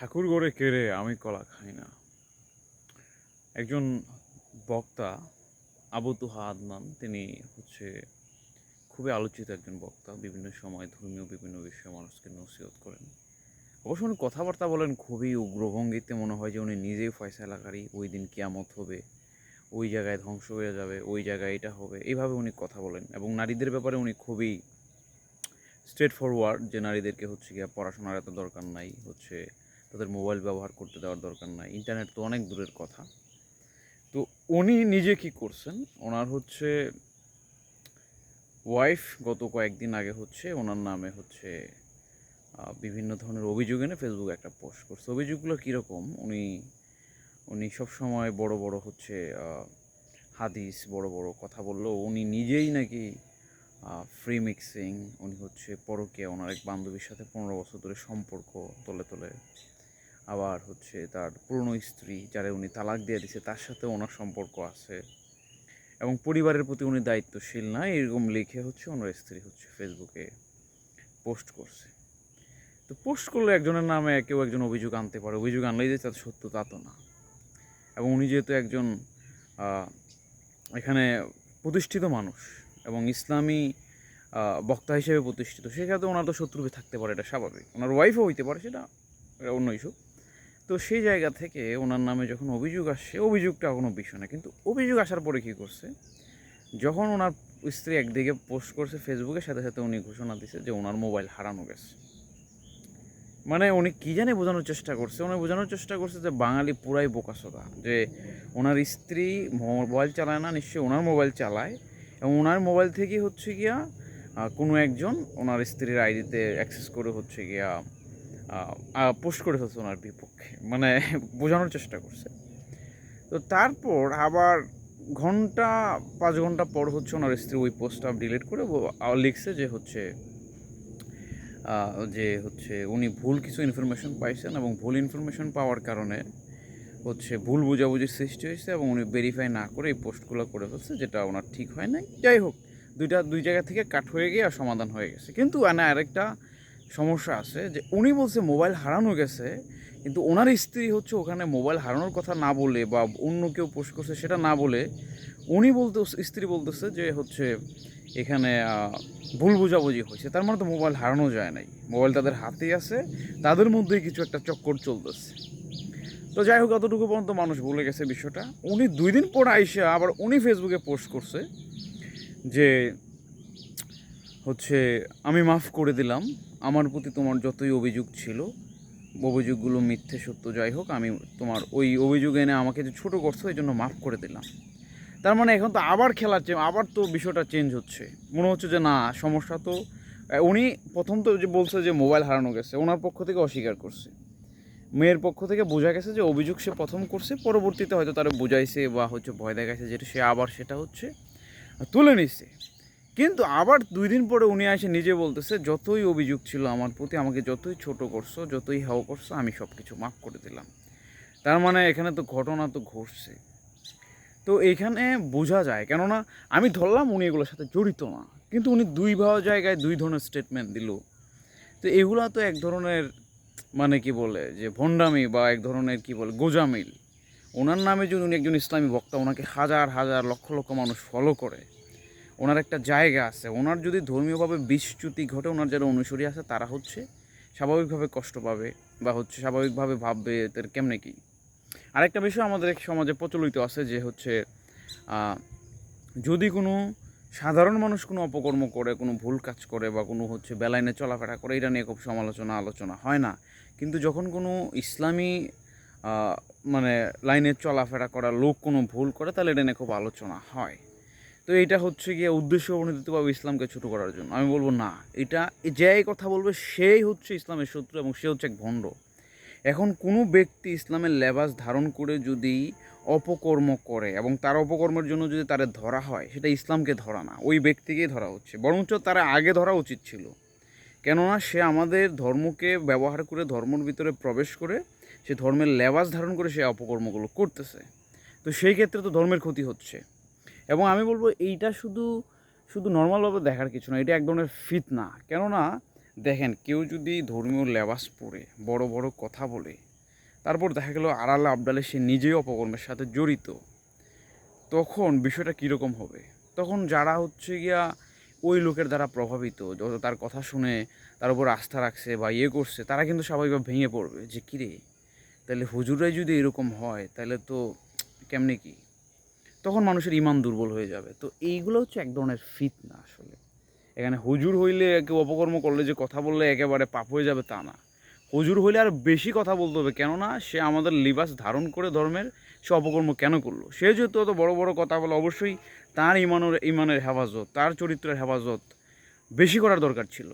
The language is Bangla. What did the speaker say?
ঠাকুর গড়ে কেড়ে আমি কলা খাই না। একজন বক্তা, আবু তুহা আদনান, তিনি হচ্ছে খুবই আলোচিত একজন বক্তা, বিভিন্ন সময় ধর্মীয় বিভিন্ন বিষয়ে মানুষকে নসিহত করেন। অবশ্য উনি কথাবার্তা বলেন খুবই উগ্রভঙ্গিতে, মনে হয় যে উনি নিজেই ফয়সালাকারী, ওই দিন কেয়ামত হবে, ওই জায়গায় ধ্বংস হয়ে যাবে, ওই জায়গায় এটা হবে, এইভাবে উনি কথা বলেন এবং নারীদের ব্যাপারে উনি খুবই স্ট্রেট ফরওয়ার্ড যে নারীদেরকে হচ্ছে গিয়ে পড়াশোনার এত দরকার নাই, হচ্ছে তাদের মোবাইল ব্যবহার করতে দেওয়ার দরকার নাই। ইন্টারনেট তো অনেক দূরের কথা। তো উনি নিজে কি করছেন? ওনার হচ্ছে ওয়াইফ গত কয়েকদিন আগে হচ্ছে ওনার নামে হচ্ছে বিভিন্ন ধরনের অভিযোগ এনে ফেসবুকে একটা পোস্ট করছে। অভিযোগগুলো কীরকম? উনি উনি সবসময় বড় বড় হচ্ছে হাদিস, বড় বড় কথা বলল উনি নিজেই নাকি ফ্রি মিক্সিং উনি হচ্ছে পরকে ওনার এক বান্ধবীর সাথে পনেরো বছর ধরে সম্পর্ক তলে তলে আবার হচ্ছে তার পুরনো স্ত্রী যারা উনি তালাক দিয়ে দিছে, তার সাথে ওনার সম্পর্ক আছে। এবং পরিবারের প্রতি উনি দায়িত্বশীল না, এরকম লিখে হচ্ছে ওনার স্ত্রী হচ্ছে ফেসবুকে পোস্ট করছে। তো পোস্ট করলে একজনের নামে কেউ একজন অভিযোগ আনতে পারে, অভিযোগ আনলেই যে তার সত্য তা তো না। এবং উনি যেহেতু একজন এখানে প্রতিষ্ঠিত মানুষ এবং ইসলামী বক্তা হিসেবে প্রতিষ্ঠিত, সেক্ষেত্রে ওনার তো শত্রু থাকতে পারে, এটা স্বাভাবিক। ওনার ওয়াইফও হইতে পারে, সেটা অন্য ইস্যু তো সেই জায়গা থেকে ওনার নামে যখন অভিযোগ আসছে অভিযোগটা কোনো বিষয় না কিন্তু অভিযোগ আসার পরে কী করছে? যখন ওনার স্ত্রী একদিকে পোস্ট করছে ফেসবুকের সাথে সাথে উনি ঘোষণা দিছে যে ওনার মোবাইল হারানো গেছে। মানে উনি কী জানে বোঝানোর চেষ্টা করছে। উনি বোঝানোর চেষ্টা করছে যে বাঙালি পুরাই বোকাসোদা যে ওনার স্ত্রী মোবাইল চালায় না, নিশ্চয়ই ওনার মোবাইল চালায়। এবং ওনার মোবাইল থেকে হচ্ছে গিয়া কোনো একজন ওনার স্ত্রীর আইডিতে অ্যাক্সেস করে হচ্ছে গিয়া পোস্ট করে ফেলছে ওনার বিপক্ষে। মানে বোঝানোর চেষ্টা করছে। তো তারপর আবার ঘণ্টা, পাঁচ ঘণ্টা পর হচ্ছে ওনার স্ত্রী ওই পোস্টটা ডিলিট করে লিখছে যে হচ্ছে যে হচ্ছে উনি ভুল কিছু ইনফরমেশন পাইছেন এবং ভুল ইনফরমেশন পাওয়ার কারণে হচ্ছে ভুল বোঝাবুঝির সৃষ্টি হয়েছে এবং উনি ভেরিফাই না করে এই পোস্টগুলো করে ফেলছে, যেটা ওনার ঠিক হয় নাই। যাই হোক, দুইটা, দুই জায়গা থেকে কাট হয়ে গিয়ে আর সমাধান হয়ে গেছে। কিন্তু না, আরেকটা সমস্যা আছে যে উনি বলছে মোবাইল হারানো গেছে, কিন্তু ওনার স্ত্রী হচ্ছে ওখানে মোবাইল হারানোর কথা না বলে বা অন্য কেউ পোস্ট করছে সেটা না বলে, উনি বলতে স্ত্রী বলতেছে যে হচ্ছে এখানে ভুল বোঝাবুঝি হয়েছে। তার মানে তো মোবাইল হারানো যায় নাই। মোবাইল তাদের হাতেই আছে, তাদের মধ্যেই কিছু একটা চক্কর চলতেছে। তো যাই হোক অতটুকু পর্যন্ত মানুষ ভুলে গেছে বিষয়টা। উনি দুই দিন পর আইসা আবার উনি ফেসবুকে পোস্ট করছে যে হচ্ছে আমি মাফ করে দিলাম। আমার প্রতি তোমার যতই অভিযোগ ছিল, অভিযোগগুলো মিথ্যে, সত্য, যাই হোক, আমি তোমার ওই অভিযোগ এনে আমাকে যে ছোটো করছ, এই জন্য মাফ করে দিলাম। তার মানে এখন তো আবার খেলার চে- আবার তো বিষয়টা চেঞ্জ হচ্ছে। মনে হচ্ছে যে না, সমস্যা তো উনি প্রথম তো যে বলছে যে মোবাইল হারানো গেছে, ওনার পক্ষ থেকে অস্বীকার করছে। মেয়ের পক্ষ থেকে বোঝা গেছে যে অভিযোগ সে প্রথম করছে, পরবর্তীতে হয়তো তারা বোঝাইছে বা হচ্ছে ভয় দেখাইছে যেটা সে আবার সেটা হচ্ছে, তুলে নিচ্ছে কিন্তু আবার দুই দিন পরে উনি এসে নিজে বলতেছে, যতই অভিযোগ ছিল আমার প্রতি, আমাকে যতই ছোট করছ, যতই হাও করছ, আমি সব কিছু মাফ করে দিলাম। তার মানে এখানে তো ঘটনা তো ঘটছে। তো এইখানে বোঝা যায়, কেননা আমি ধরলাম উনি এগুলোর সাথে জড়িত না, কিন্তু উনি দুই ভালো জায়গায় দুই ধরনের স্টেটমেন্ট দিল। তো এগুলা তো এক ধরনের মানে কি বলে, যে ভণ্ডামি বা এক ধরনের কি বলে, গোজামিল। ওনার নামে যদি উনি একজন ইসলামী বক্তা, ওনাকে হাজার হাজার, লক্ষ লক্ষ মানুষ ফলো করে ওনার একটা জায়গা আছে। ওনার যদি ধর্মীয়ভাবে বিচ্যুতি ঘটে, ওনার যারা অনুসারী আছে, তারা হচ্ছে স্বাভাবিকভাবে কষ্ট পাবে বা হচ্ছে স্বাভাবিকভাবে ভাববে এদের কেমনে কি? আরেকটা বিষয় আমাদের এক সমাজে প্রচলিত আছে যে হচ্ছে যদি কোনো সাধারণ মানুষ কোনো অপকর্ম করে, কোনো ভুল কাজ করে বা কোনো হচ্ছে বেলাইনে চলাফেরা করে, এটা নিয়ে খুব সমালোচনা, আলোচনা হয় না। কিন্তু যখন কোনো ইসলামী মানে লাইনে চলাফেরা করা লোক কোনো ভুল করে, তাহলে এটা নিয়ে খুব আলোচনা হয়। তো এটা হচ্ছে গিয়ে উদ্দেশ্য প্রণোদিতভাবে ইসলামকে ছোটো করার জন্য। আমি বলব না, এটা যে কথা বলবে সেই হচ্ছে ইসলামের শত্রু এবং সে হচ্ছে এক ভণ্ড। এখন কোনো ব্যক্তি ইসলামের লেবাস ধারণ করে যদি অপকর্ম করে এবং তার অপকর্মের জন্য যদি তারে ধরা হয়, সেটা ইসলামকে ধরা না, ওই ব্যক্তিকেই ধরা হচ্ছে। বরঞ্চ তারা আগে ধরা উচিত ছিল। কেননা সে আমাদের ধর্মকে ব্যবহার করে, ধর্মের ভিতরে প্রবেশ করে, সে ধর্মের লেবাস ধারণ করে সে অপকর্মগুলো করতেছে। তো সেই ক্ষেত্রে তো ধর্মের ক্ষতি হচ্ছে। এবং আমি বলব এইটা শুধু শুধু নর্মালভাবে দেখার কিছু না, এটা এক ধরনের ফিতনা। কেননা, দেখেন, কেউ যদি ধর্মীয় লেবাস পরে বড় বড় কথা বলে, তারপর দেখা গেল আড়ালে আবডালে সে নিজেই অপকর্মের সাথে জড়িত, তখন বিষয়টা কীরকম হবে? তখন যারা হচ্ছে গিয়া ওই লোকের দ্বারা প্রভাবিত, যত তার কথা শুনে, তার উপর আস্থা রাখছে বা ইয়ে করছে, তারা কিন্তু স্বাভাবিকভাবে ভেঙে পড়বে। যে, কিরে? তাহলে হুজুরাই যদি এরকম হয় তাহলে তো কেমনে কি? তখন মানুষের ইমান দুর্বল হয়ে যাবে। তো এইগুলো হচ্ছে এক ধরনের ফিতনা আসলে। এখানে হুজুর হইলে কেউ অপকর্ম করলে, যে কথা বললে একেবারে পাপ হয়ে যাবে তা না। হুজুর হইলে আর বেশি কথা বলতে হবে, কেননা সে আমাদের লিবাস ধারণ করে ধর্মের সে অপকর্ম কেন করল? সে যেহেতু অত বড় বড় কথা বলে, অবশ্যই তার ইমানের ইমানের হেফাজত, তার চরিত্রের হেফাজত বেশি করার দরকার ছিল।